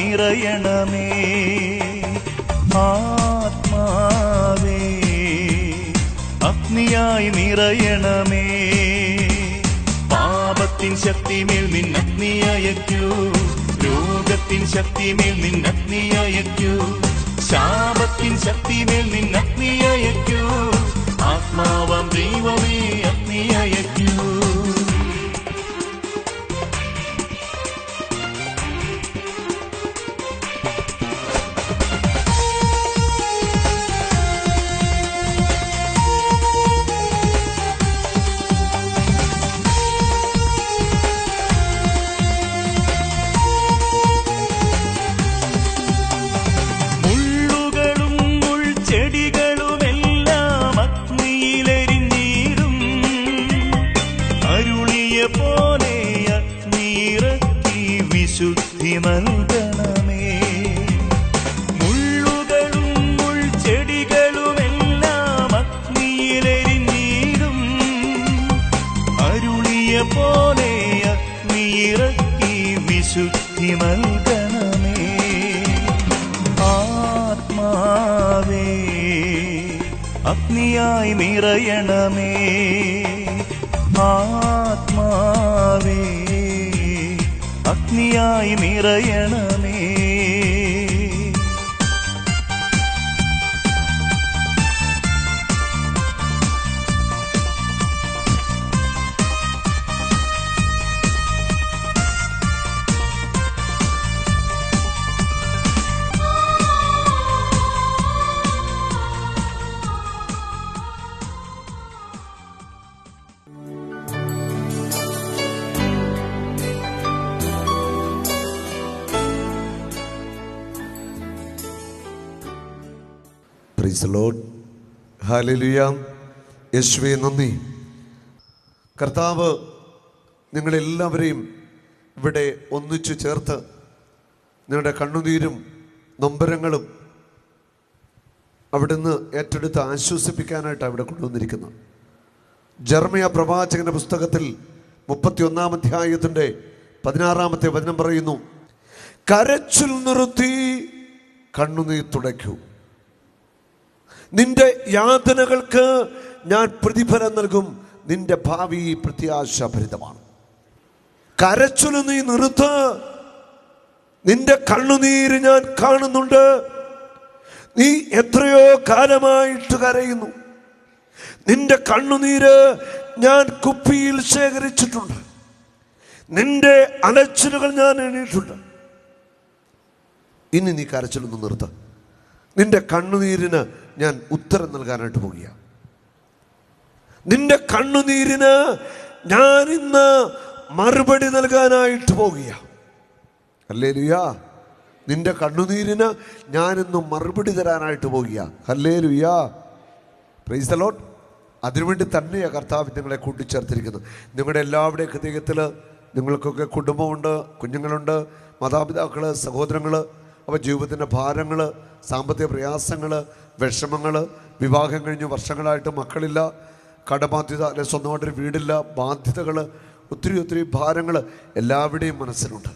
നിറയണമേ. ആത്മാവേ അഗ്നിയായി നിറയണമേ. പാപത്തിൻ ശക്തിമേൽ നിന്നഗ്നിയയക്കൂ രോഗത്തിൻ ശക്തിമേൽ നിന്നഗ്നിയയക്കൂ ശാപത്തിൻ ശക്തിമേൽ നിന്നഗ്നിയയക്കൂ ആത്മാവാം ദൈവമേ അഗ്നിയായി നിറയണമേ. ആത്മാവേ അഗ്നിയായി നിറയണമേ. പ്രൈസ് ലോഡ് നന്ദി. കർത്താവ് നിങ്ങളെല്ലാവരെയും ഇവിടെ ഒന്നിച്ചു ചേർത്ത് നിങ്ങളുടെ കണ്ണുനീരും നൊമ്പരങ്ങളും അവിടുന്ന് ഏറ്റെടുത്ത് ആശ്വസിപ്പിക്കാനായിട്ട് അവിടെ കൊണ്ടുവന്നിരിക്കുന്നത് ജർമ്മയ പ്രവാചകന്റെ പുസ്തകത്തിൽ മുപ്പത്തിയൊന്നാം അധ്യായത്തിന്റെ പതിനാറാമത്തെ വചനം പറയുന്നു കരച്ചിൽ നിർത്തി കണ്ണുനീർ തുടയ്ക്കൂ. നിന്റെ യാതനകൾക്ക് ഞാൻ പ്രതിഫലം നൽകും. നിന്റെ ഭാവി പ്രത്യാശാഭരിതമാണ്. കരച്ചിൽ നീ നിർത്ത്. നിന്റെ കണ്ണുനീര് ഞാൻ കാണുന്നുണ്ട്. നീ എത്രയോ കാലമായിട്ട് കരയുന്നു. നിന്റെ കണ്ണുനീര് ഞാൻ കുപ്പിയിൽ ശേഖരിച്ചിട്ടുണ്ട്. നിന്റെ അലച്ചിലുകൾ ഞാൻ എണീട്ടുണ്ട് ഇനി നീ കരച്ചിലൊന്ന് നിർത്ത. നിന്റെ കണ്ണുനീരിന് ഞാൻ ഉത്തരം നൽകാനായിട്ട് പോവുകയാണ്. നിന്റെ കണ്ണുനീരിന് ഞാൻ ഇന്ന് മറുപടി നൽകാനായിട്ട് പോകുക അല്ലേ ലുയാ നിന്റെ കണ്ണുനീരിന് ഞാനിന്ന് മറുപടി തരാനായിട്ട് പോകുക അല്ലേ ലുയാ പ്രൈസ് ലോട്ട് അതിനുവേണ്ടി തന്നെയാണ് കർത്താവ് നിങ്ങളെ കൂട്ടിച്ചേർത്തിരിക്കുന്നത്. നിങ്ങളുടെ എല്ലാവരുടെയും ഹൃദയത്തിൽ നിങ്ങൾക്കൊക്കെ കുടുംബമുണ്ട് കുഞ്ഞുങ്ങളുണ്ട് മാതാപിതാക്കൾ സഹോദരങ്ങൾ അപ്പോൾ ജീവിതത്തിന്റെ ഭാരങ്ങൾ സാമ്പത്തിക പ്രയാസങ്ങൾ വിഷമങ്ങൾ വിവാഹം കഴിഞ്ഞ് വർഷങ്ങളായിട്ട് മക്കളില്ല കടബാധ്യത അല്ലെ സ്വന്തമായിട്ടൊരു വീടില്ല ബാധ്യതകൾ ഒത്തിരി ഒത്തിരി ഭാരങ്ങൾ എല്ലാവരുടെയും മനസ്സിലുണ്ട്.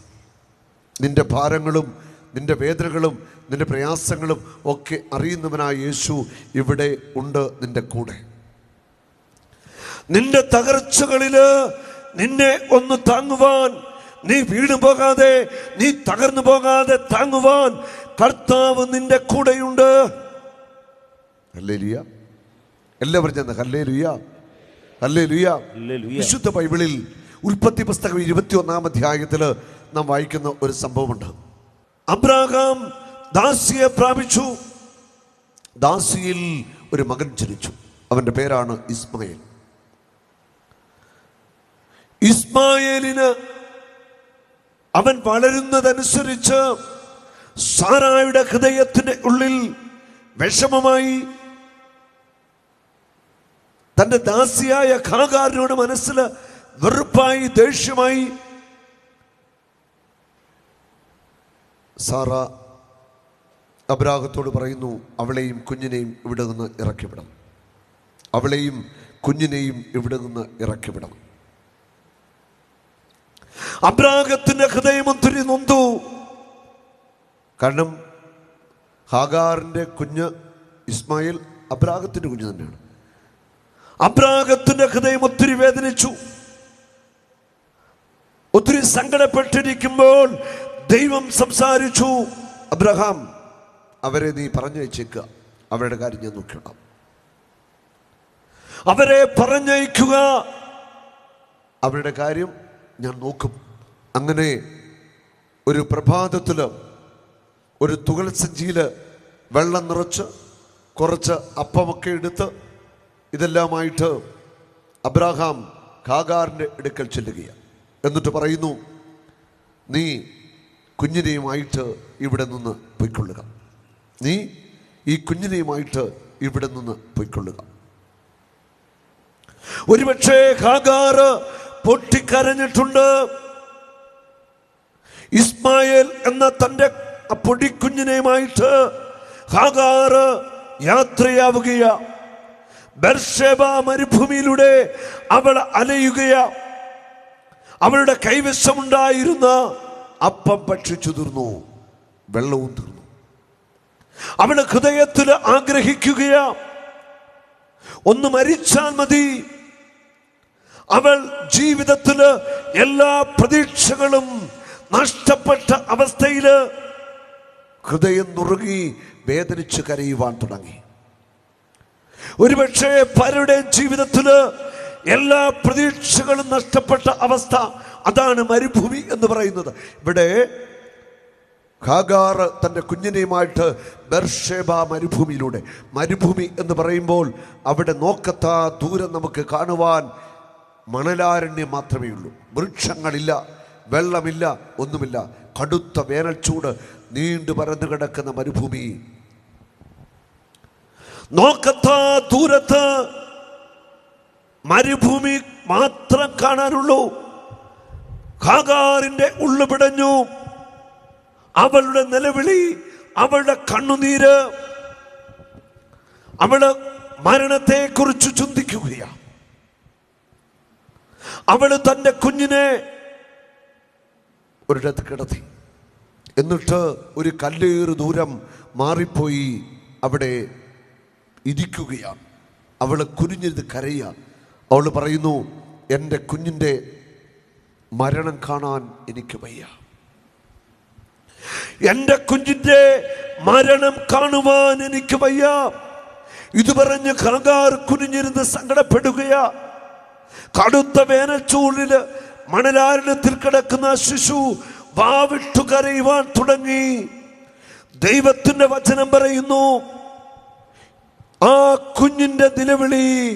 നിന്റെ ഭാരങ്ങളും നിന്റെ വേദനകളും നിന്റെ പ്രയാസങ്ങളും ഒക്കെ അറിയുന്നവനായ യേശു ഇവിടെ ഉണ്ട് നിന്റെ കൂടെ. നിന്റെ തകർച്ചകളിൽ നിന്നെ ഒന്ന് താങ്ങുവാൻ നീ വീണു പോകാതെ നീ തകർന്നു പോകാതെ താങ്ങുവാൻ കർത്താവ് നിന്റെ കൂടെയുണ്ട്. അല്ലേ ലുയ എല്ലാവരും ചെന്ന് ഹല്ലേ ലുയ ഹല്ലേ ലുയ. വിശുദ്ധ ബൈബിളിൽ ഉൽപ്പത്തി പുസ്തകം ഇരുപത്തി ഒന്നാം അധ്യായത്തിൽ നാം വായിക്കുന്ന ഒരു സംഭവമുണ്ട്. അബ്രാഹാം ദാസിയെ പ്രാപിച്ചു. ദാസിയിൽ ഒരു മകൻ ജനിച്ചു. അവന്റെ പേരാണ് ഇസ്മായേൽ. ഇസ്മായേലിന് അവൻ വളരുന്നതനുസരിച്ച് സാറായുടെ ഹൃദയത്തിന്റെ ഉള്ളിൽ വിഷമമായി തന്റെ ദാസിയായ ഖാകാരനോട് മനസ്സിൽ വെറുപ്പായി ദേഷ്യമായി സാറ അബ്രാഹത്തോട് പറയുന്നു അവളെയും കുഞ്ഞിനെയും ഇവിടെ നിന്ന് ഇറക്കിവിടണം. അവളെയും കുഞ്ഞിനെയും ഇവിടെ നിന്ന് ഇറക്കിവിടണം. അബ്രാഹത്തിന്റെ ഹൃദയം ഒത്തിരി നൊന്തു. കാരണം ഹാഗാറിന്റെ കുഞ്ഞ് ഇസ്മായിൽ അബ്രാഹത്തിന്റെ കുഞ്ഞ് തന്നെയാണ്. അബ്രാഹത്തിന്റെ ഹൃദയം ഒത്തിരി വേദനിച്ചു. ഒത്തിരി സങ്കടപ്പെട്ടിരിക്കുമ്പോൾ ദൈവം സംസാരിച്ചു അബ്രഹാം അവരെ നീ പറഞ്ഞയച്ചേക്കുക അവരുടെ കാര്യം ഞാൻ നോക്കിയിടാം അവരെ പറഞ്ഞയക്കുക. അവരുടെ കാര്യം ഞാൻ നോക്കും. അങ്ങനെ ഒരു പ്രഭാതത്തിൽ ഒരു തുകൽ സഞ്ചിയിൽ വെള്ളം നിറച്ച് കുറച്ച് അപ്പമൊക്കെ എടുത്ത് ഇതെല്ലാമായിട്ട് അബ്രാഹാം കാഗാറിന്റെ അടുക്കൽ ചെല്ലുകയാണ്. എന്നിട്ട് പറയുന്നു നീ കുഞ്ഞിനെയുമായിട്ട് ഇവിടെ നിന്ന് പൊയ്ക്കൊള്ളുക. നീ ഈ കുഞ്ഞിനെയുമായിട്ട് ഇവിടെ നിന്ന് പൊയ്ക്കൊള്ളുക. ഒരുപക്ഷെ ഖാഗാറ് പൊട്ടിക്കരഞ്ഞിട്ടുണ്ട്. ഇസ്മായേൽ എന്ന തന്റെ പൊടിക്കുഞ്ഞിനെയുമായിട്ട് ഹാഗാറ് യാത്രയാവുകയാ ബർഷേബ മരുഭൂമിയിലൂടെ അവൾ അലയുകയാ. അവളുടെ കൈവശമുണ്ടായിരുന്ന അപ്പം ഭക്ഷിച്ചു തീർന്നു വെള്ളവും തീർന്നു. അവൾ ഹൃദയത്തിൽ ആഗ്രഹിക്കുകയാ ഒന്ന് മരിച്ചാൽ മതി. അവൾ ജീവിതത്തിൽ എല്ലാ പ്രതീക്ഷകളും നഷ്ടപ്പെട്ട അവസ്ഥയിൽ ഹൃദയം നുറുകി വേദനിച്ച് കരയുവാൻ തുടങ്ങി. ഒരുപക്ഷെ പലരുടെ ജീവിതത്തിൽ എല്ലാ പ്രതീക്ഷകളും നഷ്ടപ്പെട്ട അവസ്ഥ അതാണ് മരുഭൂമി എന്ന് പറയുന്നത്. ഇവിടെ ഖാഗാർ തന്റെ കുഞ്ഞിനെയുമായിട്ട് ബർഷേബ മരുഭൂമിയിലൂടെ. മരുഭൂമി എന്ന് പറയുമ്പോൾ അവിടെ നോക്കത്താ ദൂരം നമുക്ക് കാണുവാൻ മണലാരണ്യം മാത്രമേ ഉള്ളൂ. വൃക്ഷങ്ങളില്ല വെള്ളമില്ല ഒന്നുമില്ല. കടുത്ത വേനൽച്ചൂട് നീണ്ടു പരന്നു കിടക്കുന്ന മരുഭൂമി. നോക്കത്താ ദൂരത്ത് മരുഭൂമി മാത്രം കാണാനുള്ളൂ. ഖാഗാറിന്റെ ഉള്ളു പിടഞ്ഞു. അവളുടെ നിലവിളി അവളുടെ കണ്ണുനീര്. അവൾ മരണത്തെ കുറിച്ച് ചിന്തിക്കുകയാണ് അവൾ തന്റെ കുഞ്ഞിനെ ഒരിടത്ത് കിടത്തി. എന്നിട്ട് ഒരു കല്ലേറ് ദൂരം മാറിപ്പോയി അവിടെ ഇരിക്കുകയാണ് അവൾ കുനിഞ്ഞിരുന്ന് കരയുക അവൾ പറയുന്നു എന്റെ കുഞ്ഞിന്റെ മരണം കാണാൻ എനിക്ക് വയ്യ. എന്റെ കുഞ്ഞിന്റെ മരണം കാണുവാൻ എനിക്ക് വയ്യ. ഇത് പറഞ്ഞ് കാങ്കാർ കുനിഞ്ഞിരുന്ന് സങ്കടപ്പെടുകയാ. കടുത്ത വേനൽച്ചൂടിൽ മണലാരണത്തിൽ കിടക്കുന്ന ശിശു വാവിട്ടു കരയുവാൻ തുടങ്ങി. ദൈവത്തിന്റെ വചനം പറയുന്നു ആ കുഞ്ഞിന്റെ നിലവിളി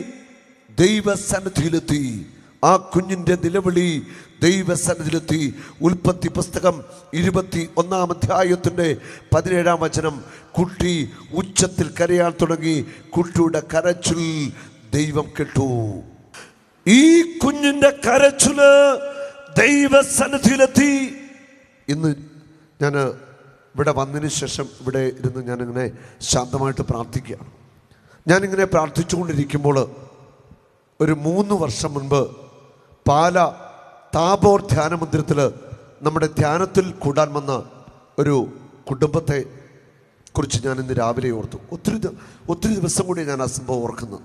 ദൈവസന്നിധിയിലെത്തി. ആ കുഞ്ഞിന്റെ നിലവിളി ദൈവസന്നിധിയിലെത്തി. ഉൽപ്പത്തി പുസ്തകം ഇരുപത്തി ഒന്നാം അധ്യായത്തിന്റെ പതിനേഴാം വചനം. കുട്ടി ഉച്ചത്തിൽ കരയാൻ തുടങ്ങി. കുട്ടിയുടെ കരച്ചിൽ ദൈവം കേട്ടു. ഈ കുഞ്ഞിന്റെ കരച്ചിൽ ദൈവസന്നിധിയിലെത്തി. ഇന്ന് ഞാൻ ഇവിടെ വന്നതിന് ശേഷം ഇവിടെ ഇരുന്ന് ഞാനിങ്ങനെ ശാന്തമായിട്ട് പ്രാർത്ഥിക്കുകയാണ്. ഞാനിങ്ങനെ പ്രാർത്ഥിച്ചുകൊണ്ടിരിക്കുമ്പോൾ ഒരു മൂന്ന് വർഷം മുൻപ് പാല താബോർ ധ്യാന മന്ദിരത്തിൽ നമ്മുടെ ധ്യാനത്തിൽ കൂടാൻ വന്ന ഒരു കുടുംബത്തെ കുറിച്ച് ഞാൻ ഇന്ന് രാവിലെ ഓർത്തു. ഒത്തിരി ഒത്തിരി ദിവസം കൂടി ഞാൻ ആ സംഭവം ഓർക്കുന്നത്.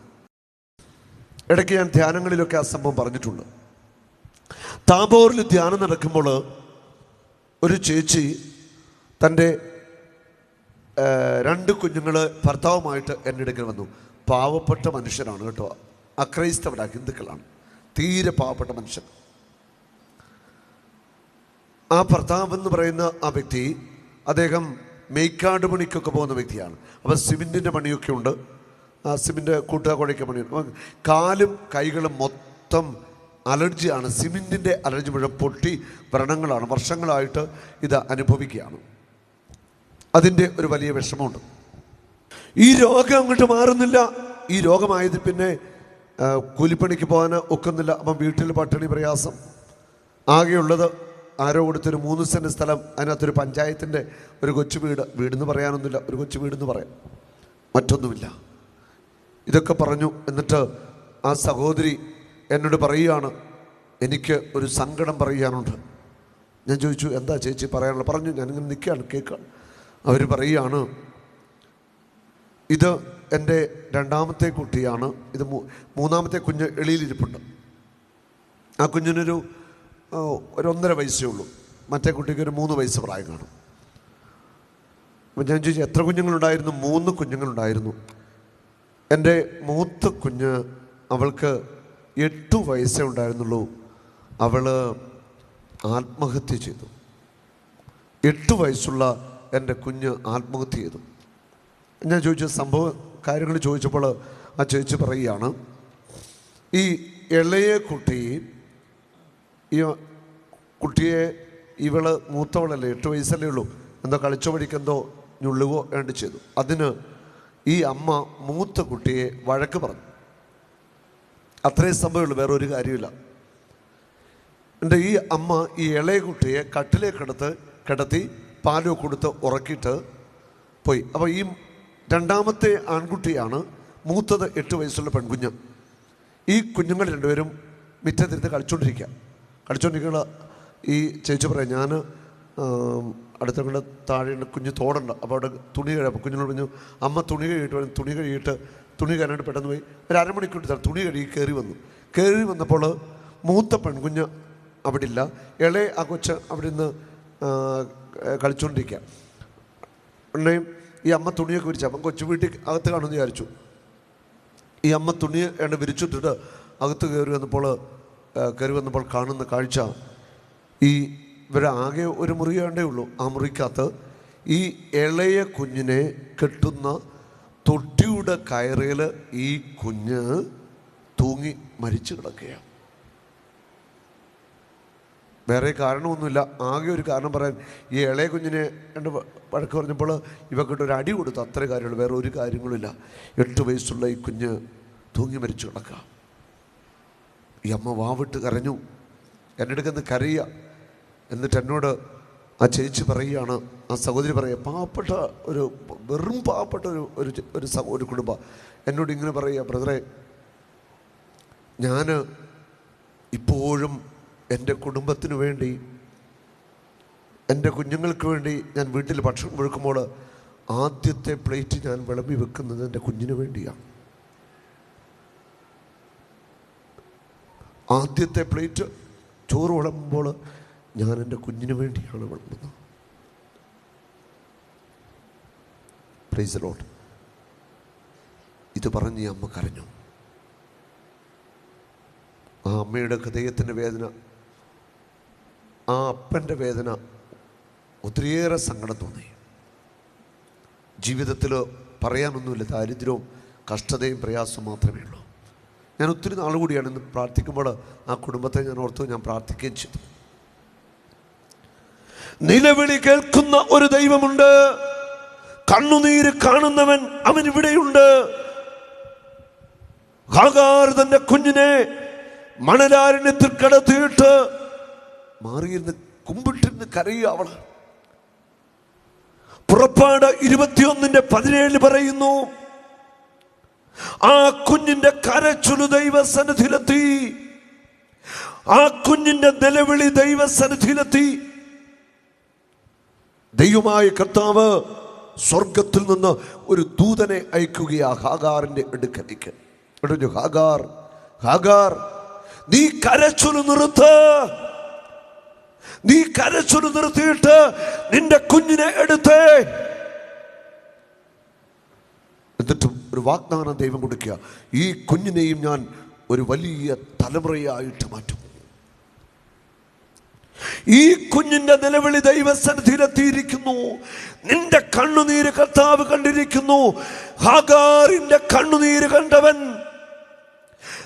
ഇടയ്ക്ക് ഞാൻ ധ്യാനങ്ങളിലൊക്കെ ആ സംഭവം പറഞ്ഞിട്ടുണ്ട്. താബോറിൽ ധ്യാനം നടക്കുമ്പോൾ ഒരു ചേച്ചി തന്റെ രണ്ട് കുഞ്ഞുങ്ങൾ ഭർത്താവുമായിട്ട് എന്റെ അടുക്കൽ വന്നു. പാവപ്പെട്ട മനുഷ്യരാണ് കേട്ടോ. അക്രൈസ്തവരാ ഹിന്ദുക്കളാണ്. തീരെ പാവപ്പെട്ട മനുഷ്യൻ. ആ ഭർത്താവ് എന്ന് പറയുന്ന ആ വ്യക്തി അദ്ദേഹം മേയ്ക്കാട് പണിക്കൊക്കെ പോകുന്ന വ്യക്തിയാണ്. അപ്പം സിമെന്റിന്റെ പണിയൊക്കെ ഉണ്ട്. ആ സിമെന്റ് കൂട്ടുക കുഴയ്ക്ക പണിയുണ്ട് കാലും കൈകളും മൊത്തം അലർജിയാണ്. സിമെന്റിന്റെ അലർജി മുഴുവൻ പൊട്ടി വ്രണങ്ങളാണ്. വർഷങ്ങളായിട്ട് ഇത് അനുഭവിക്കുകയാണ്. അതിന്റെ ഒരു വലിയ വിഷമമുണ്ട്. ഈ രോഗം അങ്ങോട്ട് മാറുന്നില്ല. ഈ രോഗമായത് പിന്നെ കൂലിപ്പണിക്ക് പോകാൻ ഒക്കുന്നില്ല. അപ്പം വീട്ടിൽ പട്ടിണി പ്രയാസം. ആകെയുള്ളത് ആരോ കൊടുത്തൊരു മൂന്ന് സെന്റ് സ്ഥലം അതിനകത്തൊരു പഞ്ചായത്തിന്റെ ഒരു കൊച്ചു വീട് വീടെന്ന് പറയാനൊന്നുമില്ല. ഒരു കൊച്ചു വീടെന്ന് പറയാം. മറ്റൊന്നുമില്ല. ഇതൊക്കെ പറഞ്ഞു എന്നിട്ട് ആ സഹോദരി എന്നോട് പറയുകയാണ് എനിക്ക് ഒരു സങ്കടം പറയാനുണ്ട് ഞാൻ ചോദിച്ചു എന്താ ചേച്ചി പറയാനുള്ളത്? പറഞ്ഞു ഞാനിങ്ങനെ നിൽക്കുകയാണ് കേൾക്കുകയാണ്. അവർ പറയുകയാണ് ഇത് എന്റെ രണ്ടാമത്തെ കുട്ടിയാണ്. ഇത് മൂന്നാമത്തെ കുഞ്ഞ് എളിയിലിരിപ്പുണ്ട് ആ കുഞ്ഞിനൊരു ഒരൊന്നര വയസ്സേ ഉള്ളൂ. മറ്റേ കുട്ടിക്ക് ഒരു മൂന്ന് വയസ്സ് പ്രായം കാണും. അപ്പം ഞാൻ ചോദിച്ചു എത്ര കുഞ്ഞുങ്ങളുണ്ടായിരുന്നു? മൂന്ന് കുഞ്ഞുങ്ങളുണ്ടായിരുന്നു. എന്റെ മൂത്ത കുഞ്ഞ് അവൾക്ക് എട്ട് വയസ്സേ ഉണ്ടായിരുന്നുള്ളൂ. അവൾ ആത്മഹത്യ ചെയ്തു. എട്ട് വയസ്സുള്ള എന്റെ കുഞ്ഞ് ആത്മഹത്യ ചെയ്തു. ഞാൻ ചോദിച്ച സംഭവ കാര്യങ്ങൾ ചോദിച്ചപ്പോൾ ആ ചേച്ചി പറയുകയാണ് ഈ ഇളയ കുട്ടി ഈ കുട്ടിയെ ഇവൾ മൂത്തവളല്ലേ എട്ട് വയസ്സല്ലേ ഉള്ളൂ എന്തോ കളിച്ചു പഠിക്കെന്തോ ഞുള്ളുകോ വേണ്ടി ചെയ്തു. അതിന് ഈ അമ്മ മൂത്ത കുട്ടിയെ വഴക്ക് പറഞ്ഞു. അത്രയും സംഭവമുള്ളൂ വേറെ ഒരു കാര്യമില്ല. എന്റെ ഈ അമ്മ ഈ ഇളയ കുട്ടിയെ കട്ടിലേക്കെടുത്ത് കിടത്തി പാലോ കൊടുത്ത് ഉറക്കിയിട്ട് പോയി. അപ്പോൾ ഈ രണ്ടാമത്തെ ആൺകുട്ടിയാണ് മൂത്തത് എട്ട് വയസ്സുള്ള പെൺകുഞ്ഞ്. ഈ കുഞ്ഞുങ്ങൾ രണ്ടുപേരും മിറ്റത്തിരുന്ന് കളിച്ചുകൊണ്ടിരിക്കുക കളിച്ചുകൊണ്ടിരിക്കുന്ന ഈ ചേച്ചി പറയാം ഞാൻ അടുത്ത കൂടെ താഴെയുണ്ട് കുഞ്ഞ് തോടുണ്ട്. അപ്പോൾ അവിടെ തുണി അപ്പോൾ കുഞ്ഞിനോട് പറഞ്ഞു അമ്മ തുണി കഴിയിട്ട് വരും. തുണി കഴിയിട്ട് തുണി കയറാണ്ട് പെട്ടെന്ന് പോയി. ഒരു അരമണിക്കൂർ തുണി കഴുകി കയറി വന്നു. കയറി വന്നപ്പോൾ മൂത്ത പെൺകുഞ്ഞ് അവിടെ ഇല്ല. ഇളയ ആ കൊച്ച് അവിടെ നിന്ന് കളിച്ചുകൊണ്ടിരിക്കുക ഉണ്ണയും ഈ അമ്മ തുണിയൊക്കെ വിരിച്ചു അപ്പം കൊച്ചു വീട്ടിൽ അകത്ത് കാണുമെന്ന് വിചാരിച്ചു. ഈ അമ്മ തുണി എണ്ണ വിരിച്ചിട്ടിട്ട് അകത്ത് കയറി വന്നപ്പോൾ കയറി വന്നപ്പോൾ കാണുന്ന കാഴ്ച ഈ ഇവരെ ആകെ ഒരു മുറി വേണ്ടേ ഉള്ളൂ. ആ മുറിക്കകത്ത് ഈ ഇളയ കുഞ്ഞിനെ കെട്ടുന്ന തൊട്ടിയുടെ കയറിൽ ഈ കുഞ്ഞ് തൂങ്ങി മരിച്ചു കിടക്കുകയാണ്. വേറെ കാരണമൊന്നുമില്ല. ആകെ ഒരു കാരണം പറയാൻ ഈ ഇളയ കുഞ്ഞിനെ രണ്ട് വഴക്ക് പറഞ്ഞപ്പോൾ ഇവക്കിട്ട് ഒരു അടി കൊടുത്തു അത്ര കാര്യമുള്ളൂ. വേറെ ഒരു കാര്യങ്ങളുമില്ല. എട്ട് വയസ്സുള്ള ഈ കുഞ്ഞ് തൂങ്ങി മരിച്ചു കിടക്കുക. ഈ അമ്മ വാവിട്ട് കരഞ്ഞു. എന്റെ അടുക്കന്ന് കരയുക എന്നിട്ട് എന്നോട് ആ ചേച്ചി പറയുകയാണ്. ആ സഹോദരി പറയുക പാവപ്പെട്ട ഒരു വെറും പാവപ്പെട്ട ഒരു ഒരു ഒരു ഒരു കുടുംബം. എന്നോട് ഇങ്ങനെ പറയുക ബ്രദറെ ഞാൻ ഇപ്പോഴും എന്റെ കുടുംബത്തിന് വേണ്ടി എന്റെ കുഞ്ഞുങ്ങൾക്ക് വേണ്ടി ഞാൻ വീട്ടിൽ ഭക്ഷണം കൊടുക്കുമ്പോൾ ആദ്യത്തെ പ്ലേറ്റ് ഞാൻ വിളമ്പി വെക്കുന്നത് എന്റെ കുഞ്ഞിന് വേണ്ടിയാണ്. ആദ്യത്തെ പ്ലേറ്റ് ചോറ് വിളമ്പുമ്പോൾ ഞാൻ എന്റെ കുഞ്ഞിന് വേണ്ടിയാണ് വിളമ്പുന്നത്. പ്രൈസ് ഇത് പറഞ്ഞ് അമ്മ കരഞ്ഞു. ആ അമ്മയുടെ ഹൃദയത്തിന്റെ വേദന ആ അപ്പന്റെ വേദന ഒത്തിരിയേറെ സങ്കടം തോന്നി. ജീവിതത്തിൽ പറയാനൊന്നുമില്ല ദാരിദ്ര്യവും കഷ്ടതയും പ്രയാസവും മാത്രമേ ഉള്ളൂ. ഞാൻ ഒത്തിരി നാൾ കൂടിയാണ് ഇന്ന് പ്രാർത്ഥിക്കുമ്പോൾ ആ കുടുംബത്തെ ഞാൻ ഓർത്തു ഞാൻ പ്രാർത്ഥിക്കുകയും ചെയ്തു. നിലവിളി കേൾക്കുന്ന ഒരു ദൈവമുണ്ട്. കണ്ണുനീര് കാണുന്നവൻ അവൻ ഇവിടെയുണ്ട്. തന്റെ കുഞ്ഞിനെ മണലാരണ്യത്തിൽ കടത്തിയിട്ട് മാറിയിരുന്ന് കുമ്പിട്ടിരുന്ന് കരയുക അവൾ പുറപ്പാട് ഇരുപത്തിയൊന്നിന്റെ പതിനേഴിൽ പറയുന്നു ആ കുഞ്ഞിന്റെ കരച്ചുലു ദൈവസന്നിധിയിലെത്തി. ആ കുഞ്ഞിന്റെ നിലവിളി ദൈവസന്നിധിയിലെത്തി. ദൈവമായ കർത്താവ് സ്വർഗത്തിൽ നിന്ന് ഒരു ദൂതനെ അയക്കുകയാ ഹാഗാറിന്റെ അടുക്കലേക്ക്. പറഞ്ഞു ഹാഗാർ ഹാഗാർ നീ കരച്ചുലു നിർത്ത്. നീ കരച്ചൊരു നിർത്തിയിട്ട് നിന്റെ കുഞ്ഞിനെ എടുത്തേ. എന്നിട്ടും ഒരു വാഗ്ദാനം ദൈവം കൊടുക്കുക. ഈ കുഞ്ഞിനെയും ഞാൻ ഒരു വലിയ തലമുറയായിട്ട് മാറ്റും. ഈ കുഞ്ഞിന്റെ നിലവിളി ദൈവസന്നിധിയിലെത്തിയിരിക്കുന്നു. നിന്റെ കണ്ണുനീര് കർത്താവ് കണ്ടിരിക്കുന്നു. ഹാഗാറിന്റെ കണ്ണുനീര് കണ്ടവൻ.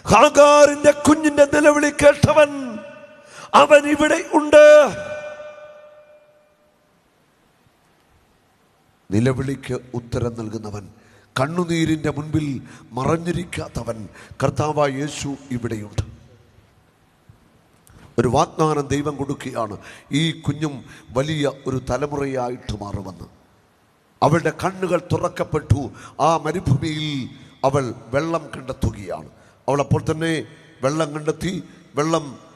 ഹാഗാറിന്റെ കുഞ്ഞിന്റെ നിലവിളി കേട്ടവൻ. അവൻ ഇവിടെ ഉണ്ട്. നിലവിളിക്ക് ഉത്തരം നൽകുന്നവൻ കണ്ണുനീരിന്റെ മുൻപിൽ മറഞ്ഞിരിക്കാത്തവൻ കർത്താവായ യേശു ഇവിടെയുണ്ട്. ഒരു വാഗ്ദാനം ദൈവം കൊടുക്കുകയാണ്. ഈ കുഞ്ഞും വലിയ ഒരു തലമുറയായിട്ട് മാറുമെന്ന്. അവളുടെ കണ്ണുകൾ തുറക്കപ്പെട്ടു. ആ മരുഭൂമിയിൽ അവൾ വെള്ളം കണ്ടെത്തുകയാണ്. അവൾ അപ്പോൾ തന്നെ വെള്ളം കണ്ടെത്തി വെള്ളം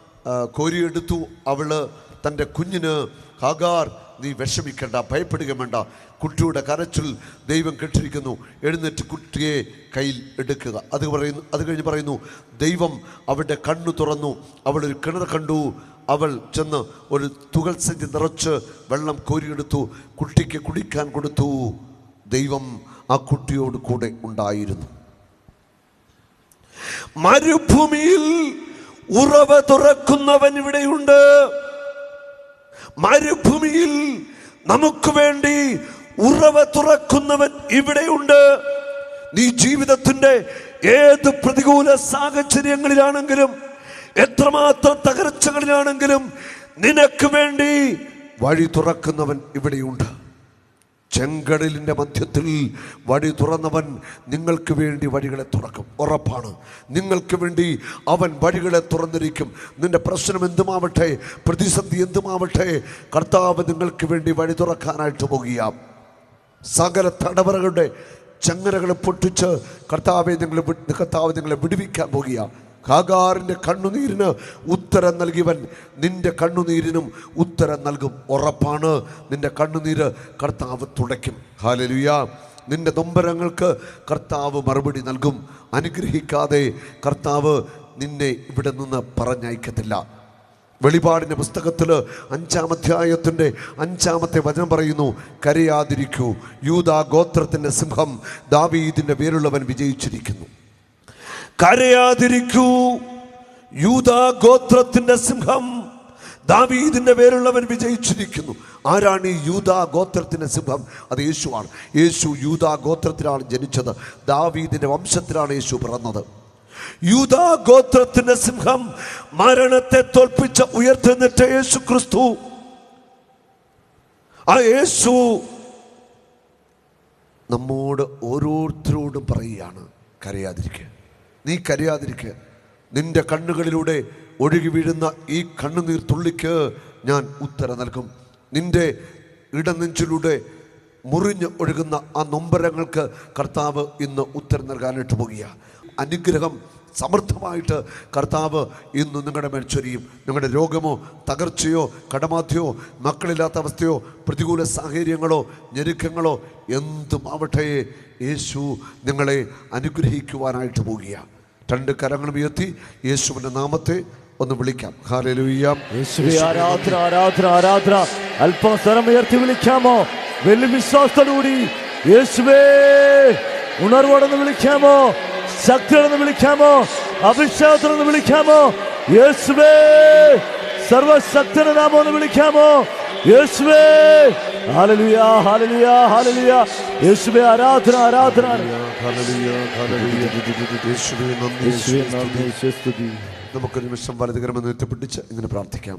കോരിയെടുത്തു അവൾ തന്റെ കുഞ്ഞിന് ഹാഗാർ നീ വിഷമിക്കേണ്ട ഭയപ്പെടുക വേണ്ട. കുട്ടിയുടെ കരച്ചിൽ ദൈവം കെട്ടിരിക്കുന്നു. എഴുന്നേറ്റ് കുട്ടിയെ കയ്യിൽ എടുക്കുക. അത് പറയുന്നു അത് കഴിഞ്ഞ് പറയുന്നു ദൈവം അവളുടെ കണ്ണു തുറന്നു. അവളൊരു കിണർ കണ്ടു. അവൾ ചെന്ന് ഒരു തുകൽ സഞ്ചി നിറച്ച് വെള്ളം കോരിയെടുത്തു കുട്ടിക്ക് കുടിക്കാൻ കൊടുത്തു. ദൈവം ആ കുട്ടിയോട് കൂടെ ഉണ്ടായിരുന്നു. മരുഭൂമിയിൽ ഉറവ തുറക്കുന്നവൻ ഇവിടെയുണ്ട്. മരുഭൂമിയിൽ നമുക്ക് വേണ്ടി ഉറവ തുറക്കുന്നവൻ ഇവിടെയുണ്ട്. നീ ജീവിതത്തിന്റെ ഏത് പ്രതികൂല സാഹചര്യങ്ങളിലാണെങ്കിലും എത്രമാത്രം തകർച്ചകളിലാണെങ്കിലും നിനക്ക് വേണ്ടി വഴി തുറക്കുന്നവൻ ഇവിടെയുണ്ട്. ചെങ്കടലിന്റെ മധ്യത്തിൽ വഴി തുറന്നവൻ നിങ്ങൾക്ക് വേണ്ടി വഴികളെ തുറക്കും. ഉറപ്പാണ്. നിങ്ങൾക്ക് വേണ്ടി അവൻ വഴികളെ തുറന്നിരിക്കും. നിന്റെ പ്രശ്നം എന്തുമാവട്ടെ? പ്രതിസന്ധി എന്തുമാവട്ടെ? കർത്താവ് നിങ്ങൾക്ക് വേണ്ടി വഴി തുറക്കാനായിട്ട് പോകുക സകല തടവറകളുടെ ചങ്ങലകളെ പൊട്ടിച്ച് കർത്താവെ നിങ്ങളെ കർത്താവ് നിങ്ങളെ വിടുവിക്കാൻ പോകുക ഹാഗാറിന്റെ കണ്ണുനീരിന് ഉത്തരം നൽകിയവൻ നിന്റെ കണ്ണുനീരിനും ഉത്തരം നൽകും. ഉറപ്പാണ്. നിന്റെ കണ്ണുനീര് കർത്താവ് തുടയ്ക്കും. ഹാലലുയ നിന്റെ നൊമ്പരങ്ങൾക്ക് കർത്താവ് മറുപടി നൽകും. അനുഗ്രഹിക്കാതെ കർത്താവ് നിന്നെ ഇവിടെ നിന്ന് പറഞ്ഞയക്കത്തില്ല. വെളിപാടിന്റെ പുസ്തകത്തിൽ അഞ്ചാമധ്യായത്തിന്റെ അഞ്ചാമത്തെ വചനം പറയുന്നു കരയാതിരിക്കൂ. യൂതാ ഗോത്രത്തിന്റെ സിംഹം ദാവീദിന്റെ പേരുള്ളവൻ വിജയിച്ചിരിക്കുന്നു. കരയാതിരിക്കൂ. യൂതാ ഗോത്രത്തിന്റെ സിംഹം ദാവീദിന്റെ പേരുള്ളവൻ വിജയിച്ചിരിക്കുന്നു. ആരാണ് ഈ യൂതാ ഗോത്രത്തിന്റെ സിംഹം? അത് യേശുവാണ്. യേശു യൂതാ ഗോത്രത്തിലാണ് ജനിച്ചത്. ദാവീദിന്റെ വംശത്തിലാണ് യേശു പിറന്നത്. യൂതാ ഗോത്രത്തിന്റെ സിംഹം മരണത്തെ തോൽപ്പിച്ച ഉയർത്തുന്നിട്ട യേശു ക്രിസ്തു. ആ യേശു നമ്മോട് ഓരോരുത്തരോടും പറയുകയാണ് കരയാതിരിക്കുക നീ കരയാതിരിക്കുക നിന്റെ കണ്ണുകളിലൂടെ ഒഴുകി വീഴുന്ന ഈ കണ്ണുനീർ തുള്ളിക്ക് ഞാൻ ഉത്തരം നൽകും. നിന്റെ ഇടനെഞ്ചിലൂടെ മുറിഞ്ഞ് ഒഴുകുന്ന ആ നൊമ്പരങ്ങൾക്ക് കർത്താവ് ഇന്ന് ഉത്തരം നൽകാനായിട്ട് പോകുക. അനുഗ്രഹം സമൃദ്ധമായിട്ട് കർത്താവ് ഇന്ന് നിങ്ങളുടെ മേൽ ചൊരിയും. നിങ്ങളുടെ രോഗമോ തകർച്ചയോ കടമാധ്യയോ മക്കളില്ലാത്ത അവസ്ഥയോ പ്രതികൂല സാഹചര്യങ്ങളോ ഞെരുക്കങ്ങളോ എന്തും ആവട്ടെ യേശു നിങ്ങളെ അനുഗ്രഹിക്കുവാനായിട്ട് പോകുക. രണ്ട് കരങ്ങളും ഉയർത്തി യേശുവിന്റെ നാമത്തെ ഒന്ന് വിളിക്കാം. ആരാധന ആരാധന ആരാധന. അല്പം സ്വരം ഉയർത്തി വിളിക്കാമോ? വലിയ വിശ്വാസത്തോടുകൂടി യേശുവേ ഉണർവോടൊന്ന് വിളിക്കാമോ? ശക്തിയോടൊന്ന് വിളിക്കാമോ? അഭിഷേകത്തോടൊന്ന് വിളിക്കാമോ? യേശുവേ സർവശക്തന നാമം ഒന്ന് വിളിക്കാമോ? യേശുവേ ഹാലലുയ ഹാലലുയ ഹാലലുയ യേശുവേ ആരാധന ആരാധന. നമുക്കൊരു നിമിഷം വലതുകരമെന്ന് ഏറ്റപ്പെട്ടിച്ച് ഇങ്ങനെ പ്രാർത്ഥിക്കാം.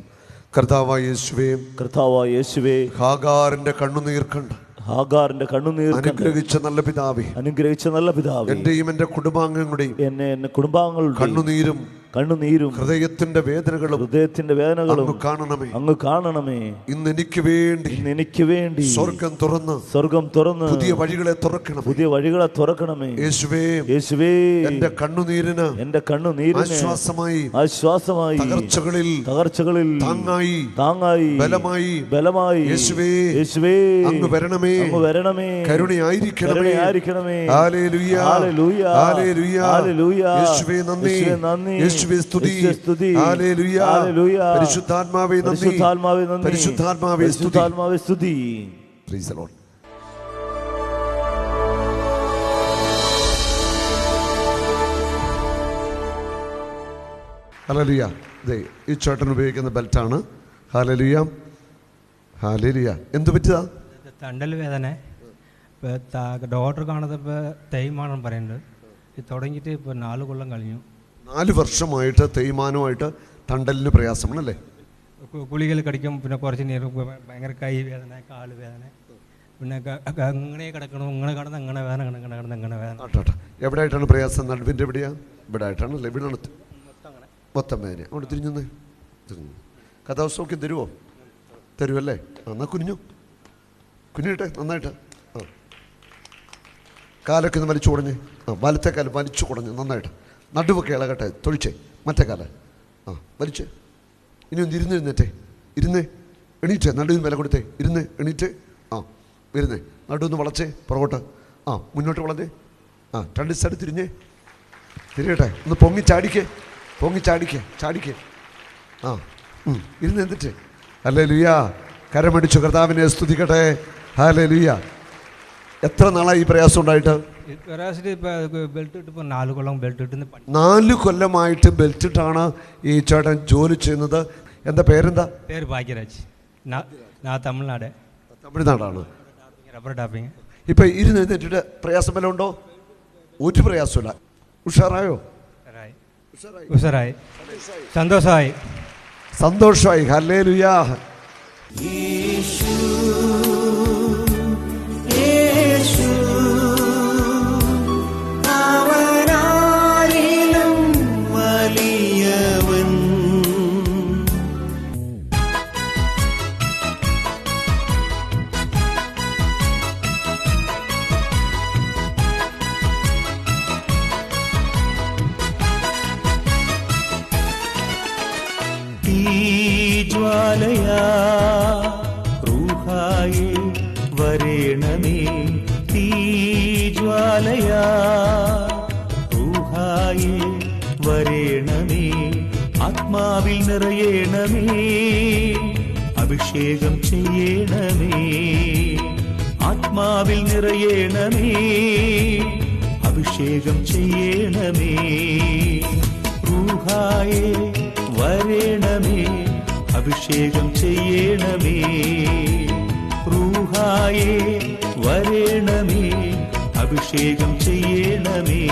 കർത്താവായ യേശുവേ കർത്താവായ യേശുവേ. ഹാഗാറിന്റെ കണ്ണുനീർ കണ്ട് ഹാഗാറിന്റെ കണ്ണുനീർ അനുഗ്രഹിച്ച നല്ല പിതാവേ. അനുഗ്രഹിച്ച നല്ല പിതാവി. എന്റെയും എന്റെ കുടുംബാംഗങ്ങളുടെയും എന്നെ എന്റെ കുടുംബാംഗങ്ങളുടെ കണ്ണുനീരും കണ്ണുനീരും ഹൃദയത്തിന്റെ വേദനകളും ഹൃദയത്തിന്റെ വേദനകളും അങ്ങ് കാണണമേ. അങ്ങ് കാണണമേ. ഇന്ന് എനിക്ക് വേണ്ടി ഇന്ന് എനിക്ക് വേണ്ടി സ്വർഗം തുറന്ന് സ്വർഗം തുറന്ന് പുതിയ വഴികളെ തുറക്കണം പുതിയ വഴികളെ തുറക്കണമേ. യേശുവേ യേശുവേ എന്റെ കണ്ണുനീരിന് എന്റെ കണ്ണുനീരിന് ആശ്വാസമായി ആശ്വാസമായി തകർച്ചകളിൽ തകർച്ചകളിൽ താങ്ങായി താങ്ങായി ബലമായി ബലമായി യേശുവേ യേശുവേ അങ്ങ് വരണമേ. അങ്ങ് വരണമേ. കരുണയായിരിക്കണമേ. ആയിരിക്കണമേ ഹല്ലേലൂയ. ഹല്ലേലൂയ. ഹല്ലേലൂയ. യേശുവേ നന്ദി. യേശുവേ നന്ദി. യേശുവേ സ്തുതി. യേശുവേ സ്തുതി. ഹല്ലേലൂയ. ഹല്ലേലൂയ. പരിശുദ്ധാത്മാവേ നന്ദി. പരിശുദ്ധാത്മാവേ നന്ദി. പരിശുദ്ധാത്മാവേ സ്തുതി. പരിശുദ്ധാത്മാവേ സ്തുതി. Praise the Lord. ഹല്ലേലൂയ. ദേ ഈ ചേട്ടൻ ഉപയോഗിക്കുന്ന ബെൽറ്റാണ്. ഹാലലിയ ഹാലലിയ എന്ത് പറ്റിയതാ? തണ്ടൽ വേദന. ഇപ്പോൾ ഡോക്ടർ കാണുന്നപ്പോൾ തേയ്മാനം പറയുന്നുണ്ട്. ഇത് തുടങ്ങിയിട്ട് ഇപ്പൊ നാല് കൊല്ലം കഴിഞ്ഞു. നാല് വർഷമായിട്ട് തേയ്മാനമായിട്ട് തണ്ടലിന് പ്രയാസമാണല്ലേ ഗുളികൾ കടിക്കും പിന്നെ കുറച്ച് നേരം ഭയങ്കര കൈ വേദന കാൽ വേദന. പിന്നെ അങ്ങനെ കിടക്കണം ഇങ്ങനെ കിടന്ന് അങ്ങനെ വേദന അങ്ങനെ കിടന്ന് ഇങ്ങനെ വേദന. എവിടെ ആയിട്ടാണ് പ്രയാസം? നടുവിന്റെ എവിടെയാ? ഇവിടെ ആയിട്ടാണ് അല്ലേ ഇവിടെ മൊത്തം വേദന അവിടെ തിരിഞ്ഞു കഥാവസ്ഥമൊക്കെ തരുമോ തരുമല്ലേ എന്നാൽ എന്നാ കുനിഞ്ഞു. കുഞ്ഞിട്ടെ നന്നായിട്ട്. ആ. കാലൊക്കെ ഒന്ന് വലിച്ചു കുടഞ്ഞ്. ആ വലത്തെ കാലം വലിച്ചു കുടഞ്ഞ് നന്നായിട്ട്. നടുവൊക്കെ ഇളകട്ടെ തൊഴിച്ചേ മറ്റേ കാല. ആ വലിച്ച്. ഇനി ഒന്ന് ഇരുന്ന് ഇരുന്നേറ്റേ ഇരുന്ന് എണീറ്റ് നടുവിന് വില കൊടുത്തേ. ഇരുന്ന് എണീറ്റ്. ആ ഇരുന്നേ നടുവൊന്ന് വളച്ചേ പുറകോട്ട്. ആ മുന്നോട്ട് വളഞ്ഞേ. ആ രണ്ട് സൈഡ് തിരിഞ്ഞേ. തിരിയട്ടെ ഒന്ന് പൊങ്ങി ചാടിക്കേ. പൊങ്ങി ചാടിക്കേ ചാടിക്കേ. ആ ഇരുന്ന് എന്നിട്ട് അല്ലേ ലുയാ കരമടിച്ചു കർത്താവിനെ സ്തുതിക്കട്ടെ. ഹാലേ ലുയ്യ എത്ര നാളായി ഈ പ്രയാസം ഉണ്ടായിട്ട്? ബെൽറ്റ് നാല് കൊല്ലം ബെൽറ്റ് കൊല്ലമായിട്ട് ബെൽറ്റ് ഇട്ടാണ് ഈ ചേട്ടൻ ജോലി ചെയ്യുന്നത്. എന്താ പേരെന്താ? പേര് ഭാഗ്യരാജ്. ഞാൻ തമിഴ്നാട്. തമിഴ്നാടാണ്. Rubber tapping. ഇപ്പൊ ഇരുന്ന് എഴുന്നേറ്റിട്ട് പ്രയാസം വല്ല ഉണ്ടോ ഒരു പ്രയാസമില്ല ഉഷാറായോ. ഉഷാറായി. സന്തോഷമായി. സന്തോഷമായി. ഹലേ ലുയാ യേശു അഭിഷേകം ചെയ്യണമേ ആത്മാവിൽ നിറയേണമേ അഭിഷേകം ചെയ്യണമേ റൂഹായേ വരേണമേ അഭിഷേകം ചെയ്യണമേ. റൂഹായേ വരേണമേ. അഭിഷേകം ചെയ്യണമേ.